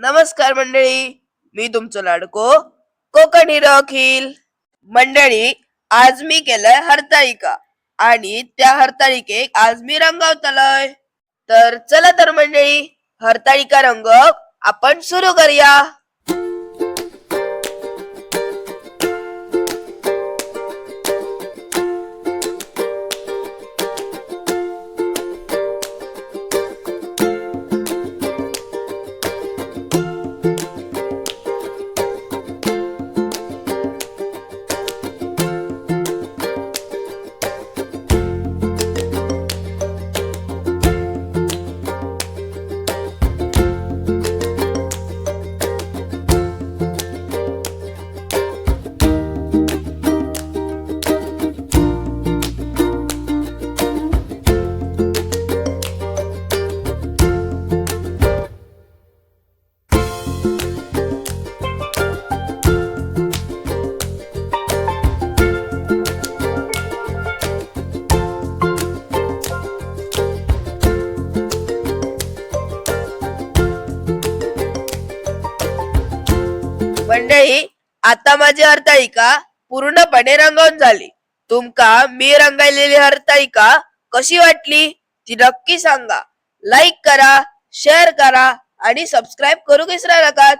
नमस्कार मंडळी मी तुमचं लाडको कोकणी रॉखील मंडळी आज मी केलंय हरताळिका आणि त्या हरताळिकेक आज मी रंगवतलोय तर चला तर मंडळी हरताळिका रंग आपण सुरू करूया. मंडळी आता माझी हरताळिका पूर्णपणे रंगवून झाली. तुमका मी रंगायलेली हरताळिका कशी वाटली ती नक्की सांगा. लाईक करा शेअर करा आणि सबस्क्राईब करू विसरा नका.